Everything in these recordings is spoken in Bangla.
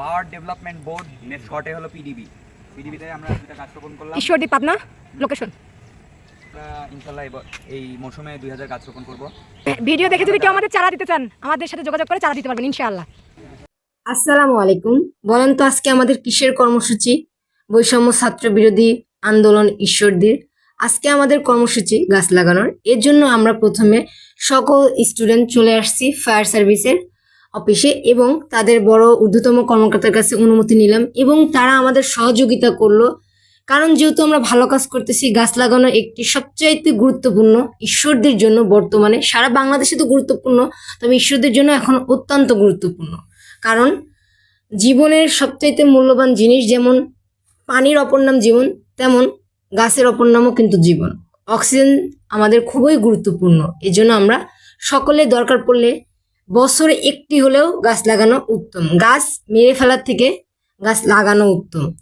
পাওয়ার ডেভেলপমেন্ট বোর্ড শর্টে হলো পিডিবি পিডিবিতে আমরা দুটা কাজ রোপণ করলাম। ঈশ্বরদীপ পাবনা লোকেশন আমরা ইনশাল্লাহ এই মৌসুমে দুই হাজার গাছ রোপণ করব। ভিডিও দেখে যদি কেউ আমাদের চারা দিতে চান আমাদের সাথে যোগাযোগ করে চারা দিতে পারবেন ইনশাআল্লাহ। আসসালামু আলাইকুম। বলেন তো আজকে আমাদের কিসের কর্মসূচি? বৈষম্য ছাত্র বিরোধী আন্দোলন ঈশ্বরদীর। আজকে আমাদের কর্মসূচি গাছ লাগানোর। এর জন্য আমরা প্রথমে সকল স্টুডেন্ট চলে আসছি ফায়ার সার্ভিসের অফিসে এবং তাদের বড় ঊর্ধ্বতম কর্মকর্তার কাছে অনুমতি নিলাম এবং তারা আমাদের সহযোগিতা করল। কারণ যেহেতু আমরা ভালো কাজ করতেছি, গাছ লাগানো একটি সবচাইতে গুরুত্বপূর্ণ ঈশ্বরদের জন্য বর্তমানে, সারা বাংলাদেশে তো গুরুত্বপূর্ণ, তবে ঈশ্বরদের জন্য এখন অত্যন্ত গুরুত্বপূর্ণ। কারণ জীবনের সবচাইতে মূল্যবান জিনিস যেমন পানির অপর নাম জীবন, তেমন গাছের অপর নামও কিন্তু জীবন। অক্সিজেন আমাদের খুবই গুরুত্বপূর্ণ। এই জন্য আমরা সকলে দরকার পড়লে বছরে একটি হলেও গাছ লাগানো উত্তম। গাছ মেরে ফেলার থেকে গাছ লাগানো উত্তম।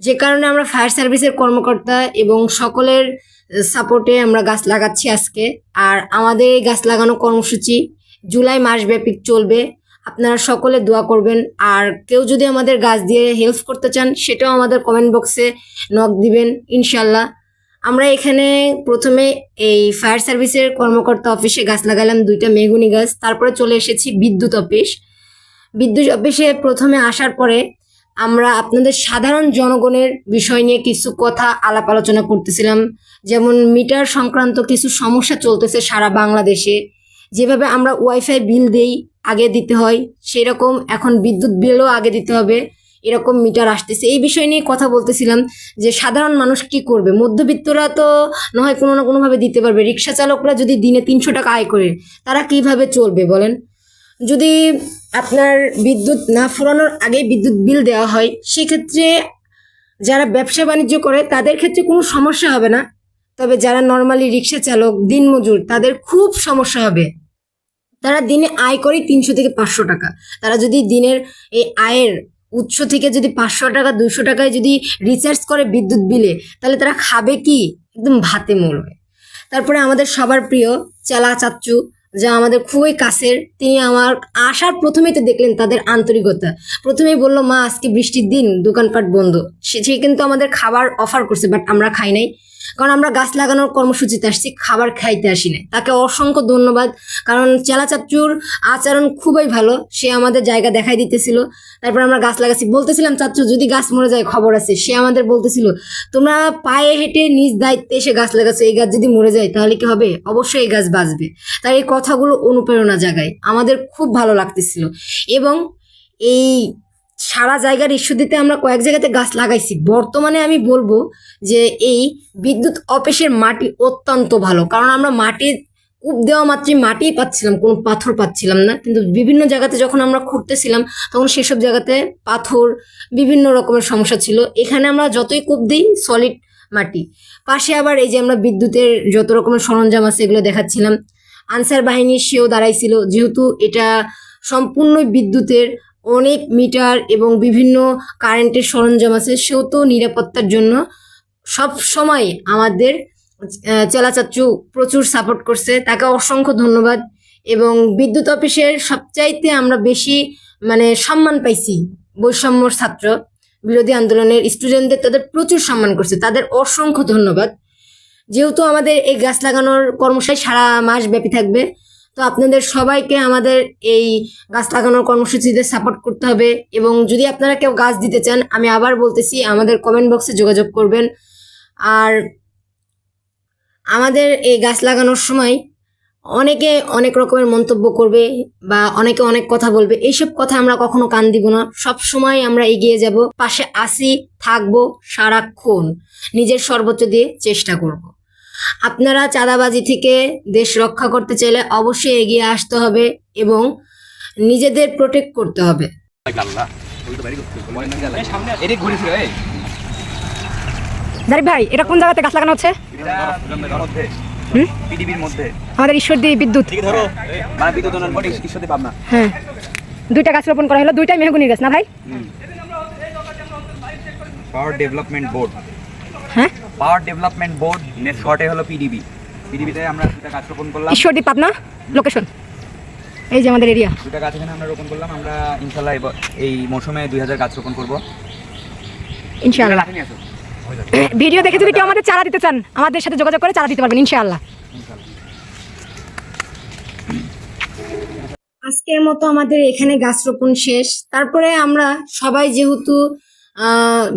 যে কারণে আমরা ফায়ার সার্ভিসের কর্মকর্তা এবং সকলের সাপোর্টে আমরা গাছ লাগাচ্ছি আজকে। আর আমাদের এই গাছ লাগানো কর্মসূচি জুলাই মাসব্যাপী চলবে। আপনারা সকলে দোয়া করবেন। আর কেউ যদি আমাদের গাছ দিয়ে হেল্প করতে চান, সেটাও আমাদের কমেন্ট বক্সে নক দিবেন, ইনশাল্লাহ। আমরা এখানে প্রথমে এই ফায়ার সার্ভিসের কর্মকর্তা অফিসে গাছ লাগালাম, দুইটা মেগুনি গাছ। তারপরে চলে এসেছি বিদ্যুৎ অফিস। বিদ্যুৎ অফিসে প্রথমে আসার পরে আমরা আপনাদের সাধারণ জনগণের বিষয় নিয়ে কিছু কথা আলাপ আলোচনা করতেছিলাম। যেমন মিটার সংক্রান্ত কিছু সমস্যা চলতেছে সারা বাংলাদেশে। যেভাবে আমরা ওয়াইফাই বিল দেই, আগে দিতে হয়, সেরকম এখন বিদ্যুৎ বিলও আগে দিতে হবে। এরকম মিটার আসতেছে। এই বিষয় নিয়ে কথা বলতেছিলাম যে সাধারণ মানুষ কি করবে? মধ্যবিত্তরা তো নয় কোনো না কোনোভাবে দিতে পারবে। রিক্সা চালকরা যদি দিনে তিনশো টাকা আয় করে, তারা কীভাবে চলবে বলেন? যদি আপনার বিদ্যুৎ না ফুরানোর আগে বিদ্যুৎ বিল দেওয়া হয়, সেক্ষেত্রে যারা ব্যবসা বাণিজ্য করে, তাদের ক্ষেত্রে কোনো সমস্যা হবে না। তবে যারা নর্মালি রিক্সা চালক, দিনমজুর, তাদের খুব সমস্যা হবে। তারা দিনে আয় করে তিনশো থেকে পাঁচশো টাকা। তারা যদি দিনের এই আয়ের উৎস থেকে যদি পাঁচশো টাকা দুশো টাকায় যদি রিচার্জ করে বিদ্যুৎ বিলে, তাহলে তারা খাবে কি? একদম ভাতে মরবে। তারপরে আমাদের সবার প্রিয় চালা চাচ্চু। যা আমাদের খুবই কাছের। তিনি আমার আসার প্রথমেই তো দেখলেন তাদের আন্তরিকতা। প্রথমেই বলল, মা, আজকে বৃষ্টির দিন, দোকানপাট বন্ধ। সে কিন্তু আমাদের খাবার অফার করছে বাট আমরা খাই নাই। কারণ আমরা গাছ লাগানোর কর্মসূচিতে আসছি, খাবার খাইতে আসি না তাকে অসংখ্য ধন্যবাদ। কারণ চেলা চাচ্চুর আচরণ খুবই ভালো। সে আমাদের জায়গা দেখাই দিতেছিল। তারপর আমরা গাছ লাগাচ্ছি। বলতেছিলাম চাচ্চু যদি গাছ মরে যায়, খবর আছে। সে আমাদের বলতেছিল, তোমরা পায়ে হেঁটে নিজ দায়িত্বে এসে গাছ লাগাচ্ছ। এই গাছ যদি মরে যায়, তাহলে কি হবে? অবশ্যই এই গাছ বাঁচবে। তার এই কথাগুলো অনুপ্রেরণা জাগায়। আমাদের খুব ভালো লাগতেছিল। এবং এই সারা জায়গার ইস্যু দিতে আমরা কয়েক জায়গাতে গাছ লাগাইছি। বর্তমানে আমি বলব যে এই বিদ্যুৎ অফিসের মাটি অত্যন্ত ভালো। কারণ আমরা মাটির কূপ দেওয়া মাত্রই মাটিই পাচ্ছিলাম, কোনো পাথর পাচ্ছিলাম না। কিন্তু বিভিন্ন জায়গাতে যখন আমরা খুঁড়তেছিলাম, তখন সেসব জায়গাতে পাথর, বিভিন্ন রকমের সমস্যা ছিল। এখানে আমরা যতই কূপ দিই সলিড মাটি। পাশে আবার এই যে আমরা বিদ্যুতের যত রকমের সরঞ্জাম আছে, এগুলো দেখাচ্ছিলাম। আনসার বাহিনী সেও দাঁড়াইছিল। যেহেতু এটা সম্পূর্ণ বিদ্যুতের অনেক মিটার এবং বিভিন্ন কারেন্টের সরঞ্জাম আছে, সেও তো নিরাপত্তার জন্য সব সময় আমাদের চেলাচাচ্চু প্রচুর সাপোর্ট করছে। তাকে অসংখ্য ধন্যবাদ এবং বিদ্যুৎ অফিসের সবচাইতে আমরা বেশি মানে সম্মান পাইছি বৈষম্যর ছাত্র বিরোধী আন্দোলনের স্টুডেন্টদের তাদের প্রচুর সম্মান করছে। তাদের অসংখ্য ধন্যবাদ। যেহেতু আমাদের এই গাছ লাগানোর কর্মসূচি সারা মাস ব্যাপী থাকবে, তো আপনাদের সবাইকে আমাদের এই গাছ লাগানোর কর্মসূচিতে সাপোর্ট করতে হবে। এবং যদি আপনারা কেউ গাছ দিতে চান, আমি আবার বলতেছি, আমাদের কমেন্ট বক্সে যোগাযোগ করবেন। আর আমাদের এই গাছ লাগানোর সময় অনেকে অনেক রকমের মন্তব্য করবে বা অনেকে অনেক কথা বলবে। এইসব কথা আমরা কখনো কান দিব না। সব সময় আমরা এগিয়ে যাব, পাশে আসি, থাকব সারাক্ষণ। নিজের সর্বোচ্চ দিয়ে চেষ্টা করব। আপনারা চাঁদাবাজি থেকে দেশ রক্ষা করতে চাইলে অবশ্যই এগিয়ে আসতে হবে এবং নিজেদের প্রোটেক্ট করতে হবে। ভাই এটা কোন জায়গাতে গাছ লাগানো হচ্ছে? হুম? আমাদের ঈশ্বরদী বিদ্যুৎ। মানে বিদ্যুৎ উন্নয়ন বোর্ড ঈশ্বরদী পাবনা হ্যাঁ। দুইটা গাছ রোপণ করা হলো দুইটাই মেহগুনির গাছ না ভাই? Power development board. হ্যাঁ? পাওয়ার ডেভেলপমেন্ট বোর্ড শর্টে হলো পিডিবি পিডিবিতে আমরা দুটা কাজ রোপণ করলাম। ঈশ্বরদীপ পাবনা লোকেশন এই যে আমাদের এরিয়া দুটা গাছ এখানে আমরা রোপণ করলাম। আমরা ইনশাল্লাহ এই মৌসুমে দুই হাজার গাছ রোপণ করব। ইনশাআল্লাহ। ভিডিও দেখে যদি কেউ আমাদের চারা দিতে চান আমাদের সাথে যোগাযোগ করে চারা দিতে পারবেন ইনশাআল্লাহ। ইনশাল্লাহ আজকের মতো আমাদের এখানে গাছ রোপণ শেষ। তারপরে আমরা সবাই যেহেতু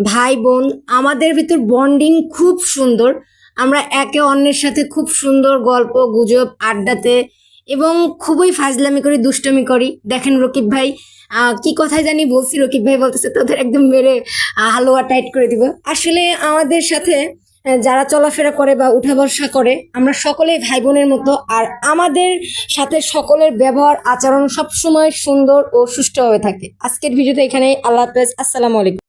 ভাই বোন আমাদের ভিতর বন্ডিং খুব সুন্দর। আমরা একে অন্যের সাথে খুব সুন্দর গল্প, গুজব, আড্ডাতে এবং খুবই ফাজলামি করি, দুষ্টমি করি। দেখেন রকিব ভাই কি কথাই জানি বলছি, রকিব ভাই বলতেছে, তোদের একদম মেরে হালুয়া টাইট করে দিব। আসলে আমাদের সাথে যারা চলাফেরা করে বা উঠা বসা করে, আমরা সকলেই ভাই বোনের মতো। আর আমাদের সাথে সকলের ব্যবহার, আচরণ সবসময় সুন্দর ও সুষ্ঠুভাবে থাকে। আজকের ভিডিওতে এখানে আল্লাহ হাফেজ, আসসালামু আলাইকুম।